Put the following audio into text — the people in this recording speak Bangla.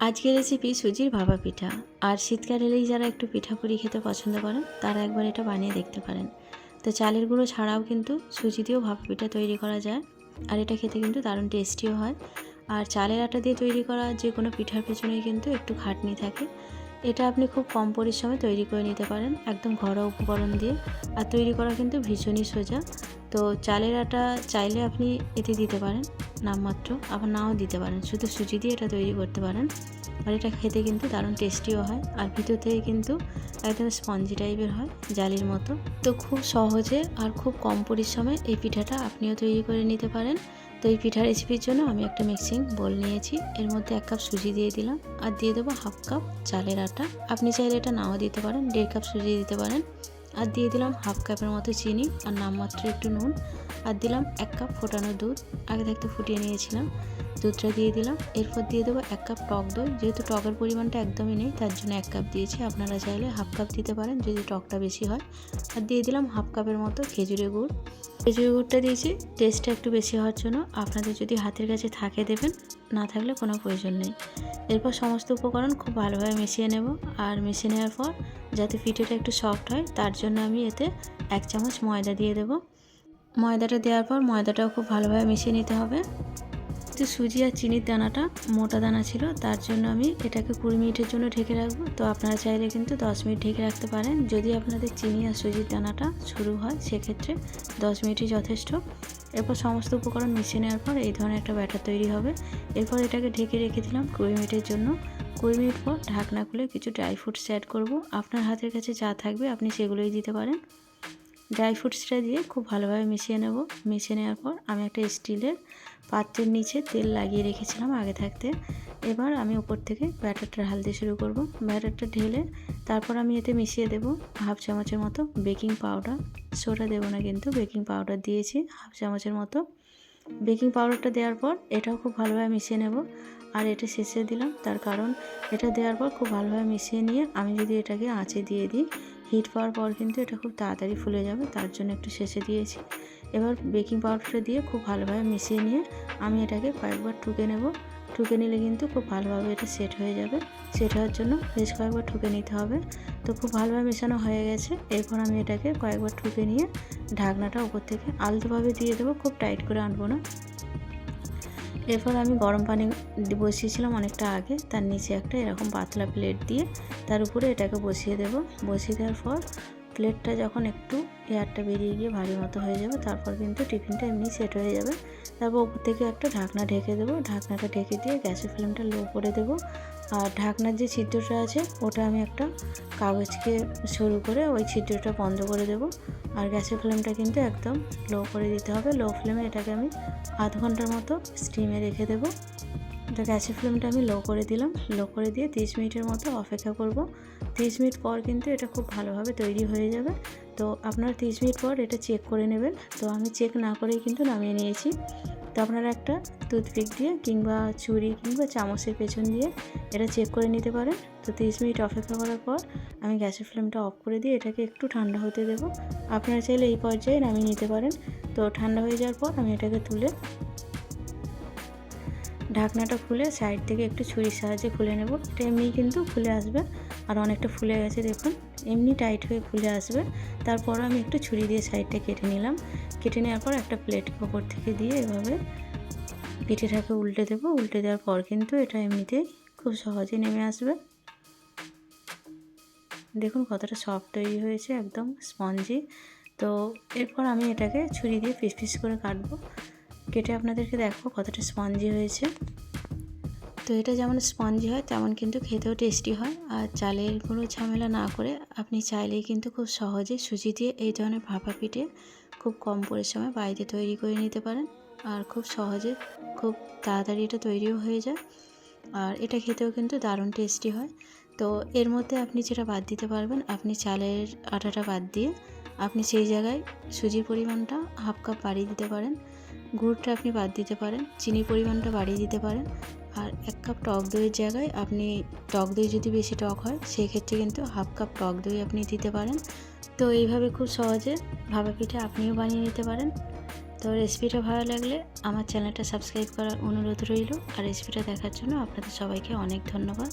আজকের রেসিপি সুজির ভাপা পিঠা। আর শীতকাল এলেই যারা একটু পিঠাপুরি খেতে পছন্দ করেন, তারা একবার এটা বানিয়ে দেখতে পারেন। তো চালের গুঁড়ো ছাড়াও কিন্তু সুজি দিয়েও ভাপা পিঠা তৈরি করা যায়। আর এটা খেতে কিন্তু দারুণ টেস্টিও হয়। আর চালের আটা দিয়ে তৈরি করা যে কোনো পিঠার পেছনেই কিন্তু একটু খাটনি থাকে। এটা আপনি খুব কম পরিশ্রমে তৈরি করে নিতে পারেন, একদম ঘরোয়া উপকরণ দিয়ে। আর তৈরি করা কিন্তু ভীষণই সোজা। তো চালের আটা চাইলে আপনি এতে দিতে পারেন। নামমাত্র, আবার নাও দিতে পারেন। শুধু সুজি দিয়ে এটা তৈরি করতে পারেন। আর এটা খেতে কিন্তু দারুণ টেস্টিও হয়। আর ভিতর থেকে কিন্তু একদম স্পঞ্জি টাইপের হয়, জালির মতো। তো খুব সহজে আর খুব কম পরিশ্রমে এই পিঠাটা আপনিও তৈরি করে নিতে পারেন। তো এই পিঠা রেসিপির জন্য আমি একটা মিক্সিং বোল নিয়েছি। এর মধ্যে এক কাপ সুজি দিয়ে দিলাম। আর দিয়ে দেবো হাফ কাপ চালের আটা। আপনি চাইলে এটা নাও দিতে পারেন, দেড় কাপ সুজি দিতে পারেন। আর দিয়ে দিলাম হাফ কাপের মতো চিনি আর নামমাত্র একটু নুন। আর দিলাম এক কাপ ফোটানো দুধ। আগে থাকতে ফুটিয়ে নিয়েছিলাম। দুধটা দিয়ে দিলাম। এরপর দিয়ে দেবো এক কাপ টক দই। যেহেতু টকের পরিমাণটা একদমই নেই, তার জন্য এক কাপ দিয়েছি। আপনারা চাইলে হাফ কাপ দিতে পারেন যদি টকটা বেশি হয়। আর দিয়ে দিলাম হাফ কাপের মতো খেজুরের গুড়। খেজুরের গুড়টা দিয়েছি। টেস্টটা একটু বেশি হওয়ার জন্য আপনাদের যদি হাতের কাছে থাকে দেবেন, না থাকলে কোনো প্রয়োজন নেই। এরপর সমস্ত উপকরণ খুব ভালোভাবে মিশিয়ে নেব। আর মিশিয়ে নেওয়ার পর যাতে পিঠেটা একটু সফট হয়, তার জন্য আমি এতে এক চামচ ময়দা দিয়ে দেবো। ময়দাটা দেওয়ার পর ময়দাটাও খুব ভালোভাবে মিশিয়ে নিতে হবে। তো সুজি আর চিনির দানাটা মোটা দানা ছিল, তার জন্য আমি এটাকে কুড়ি মিনিটের জন্য ঢেকে রাখব। তো আপনারা চাইলে কিন্তু দশ মিনিট ঢেকে রাখতে পারেন। যদি আপনাদের চিনি আর সুজির দানাটা শুরু হয়, সেক্ষেত্রে দশ মিনিটই যথেষ্ট। এরপর সমস্ত উপকরণ মিশিয়ে নেওয়ার পর এই ধরনের একটা ব্যাটার তৈরি হবে। এরপর এটাকে ঢেকে রেখে দিলাম কুড়ি মিনিটের জন্য। কুড়ি মিনিট পর ঢাকনা খুলে কিছু ড্রাই ফ্রুটস অ্যাড করব। আপনার হাতের কাছে যা থাকবে আপনি সেগুলোই দিতে পারেন। ড্রাই ফ্রুটসটা দিয়ে খুব ভালোভাবে মিশিয়ে নেব। মিশিয়ে নেওয়ার পর আমি একটা স্টিলের পাত্রের নিচে তেল লাগিয়ে রেখেছিলাম আগে থাকতে। এবার আমি উপর থেকে ব্যাটারটা ঢালতে শুরু করব। ব্যাটারটা ঢেলে তারপর আমি এতে মিশিয়ে দেব হাফ চামচের মতো বেকিং পাউডার। সোডা দেবো না কিন্তু, বেকিং পাউডার দিয়েছি হাফ চামচের মতো। বেকিং পাউডারটা দেওয়ার পর এটাও খুব ভালোভাবে মিশিয়ে নেব। আর এটা শেষে দিলাম, তার কারণ এটা দেওয়ার পর খুব ভালোভাবে মিশিয়ে নিয়ে আমি যদি এটাকে আঁচে দিয়ে দিই হিট পাওয়ার পর কিন্তু এটা খুব তাড়াতাড়ি ফুলে যাবে, তার জন্য একটু শেষে দিয়েছি। এবার বেকিং পাউডারটা দিয়ে খুব ভালোভাবে মিশিয়ে নিয়ে আমি এটাকে কয়েকবার ঠুকে নেব। ঠুকে নিলে কিন্তু খুব ভালোভাবে এটা সেট হয়ে যাবে। সেট হওয়ার জন্য বেশ কয়েকবার ঠুকে নিতে হবে। তো খুব ভালোভাবে মেশানো হয়ে গেছে। এরপর আমি এটাকে কয়েকবার ঠুকে নিয়ে ঢাকনাটা উপর থেকে আলতোভাবে দিয়ে দেবো, খুব টাইট করে আনব না। এরপর আমি গরম পানি বসিয়েছিলাম অনেকটা আগে, তার নিচে একটা এরকম পাতলা প্লেট দিয়ে তার উপরে এটাকে বসিয়ে দেব। বসিয়ে দেওয়ার পর প্লেটটা যখন একটু এয়ারটা বেরিয়ে গিয়ে ভারী মতো হয়ে যাবে, তারপর কিন্তু টিফিনটা এমনি সেট হয়ে যাবে। তারপর উপর থেকে একটা ঢাকনা ঢেকে দেবো। ঢাকনাটা ঢেকে দিয়ে গ্যাসের ফ্লেমটা লো করে দেবো। আর ঢাকনার যে ছিদ্রটা আছে, ওটা আমি একটা কাগজকে শুরু করে ওই ছিদ্রটা বন্ধ করে দেবো। আর গ্যাসের ফ্লেমটা কিন্তু একদম লো করে দিতে হবে। লো ফ্লেমে এটাকে আমি আধ ঘণ্টার মতো স্টিমে রেখে দেবো। তো গ্যাসের ফ্লেমটা আমি লো করে দিলাম। লো করে দিয়ে তিরিশ মিনিটের মতো অপেক্ষা করব। তিরিশ মিনিট পর কিন্তু এটা খুব ভালোভাবে তৈরি হয়ে যাবে। তো আপনারা তিরিশ মিনিট পর এটা চেক করে নেবেন। তো আমি চেক না করেই কিন্তু নামিয়ে নিয়েছি। তো আপনারা একটা টুথপিক দিয়ে কিংবা ছুরি কিংবা চামচের পেছন দিয়ে এটা চেক করে নিতে পারেন। তো তিরিশ মিনিট অপেক্ষা করার পর আমি গ্যাসের ফ্লেমটা অফ করে দিয়ে এটাকে একটু ঠান্ডা হতে দেবো। আপনারা চাইলে এই পর্যায়ে নামিয়ে নিতে পারেন। তো ঠান্ডা হয়ে যাওয়ার পর আমি এটাকে তুলে ঢাকনাটা খুলে সাইড থেকে একটু ছুরির সাহায্যে খুলে নেব। এটা এমনি কিন্তু খুলে আসবে। আর অনেকটা ফুলে গেছে, দেখুন। এমনি টাইট হয়ে খুলে আসবে। তারপর আমি একটু ছুরি দিয়ে সাইডটা কেটে নিলাম। কেটে নেওয়ার পর একটা প্লেট ওপর থেকে দিয়ে এভাবে পিঠেটাকে উল্টে দেবো। উল্টে দেওয়ার পর কিন্তু এটা এমনিতেই খুব সহজে নেমে আসবে। দেখুন কতটা সফট তৈরি হয়েছে, একদম স্পঞ্জি। তো এরপর আমি এটাকে ছুরি দিয়ে পিস পিস করে কাটবো। কেটে আপনাদেরকে দেখো কতটা স্পঞ্জি হয়েছে। তো এটা যেমন স্পঞ্জি হয়, তেমন কিন্তু খেতেও টেস্টি হয়। আর চালের কোনো ঝামেলা না করে আপনি চাইলেই কিন্তু খুব সহজে সুজি দিয়ে এই ধরনের ভাপা পিঠে খুব কম পরিশ্রমে বাড়িতে তৈরি করে নিতে পারেন। আর খুব সহজে খুব তাড়াতাড়ি এটা তৈরিও হয়ে যায়। আর এটা খেতেও কিন্তু দারুণ টেস্টি হয়। তো এর মধ্যে আপনি যেটা বাদ দিতে পারবেন, আপনি চালের আটাটা বাদ দিয়ে আপনি সেই জায়গায় সুজির পরিমাণটা হাফ কাপ বাড়িয়ে দিতে পারেন। গুড়টা আপনি বাদ দিতে পারেন, চিনির পরিমাণটা বাড়িয়ে দিতে পারেন। আর এক কাপ টক দইয়ের জায়গায় আপনি, টক দই যদি বেশি টক হয় সেই ক্ষেত্রে কিন্তু হাফ কাপ টক দই আপনি দিতে পারেন। তো এইভাবে খুব সহজে ভাপা পিঠা আপনিও বানিয়ে নিতে পারেন। তো রেসিপিটা ভালো লাগলে আমার চ্যানেলটা সাবস্ক্রাইব করার অনুরোধ রইল। আর রেসিপিটা দেখার জন্য আপনাদের সবাইকে অনেক ধন্যবাদ।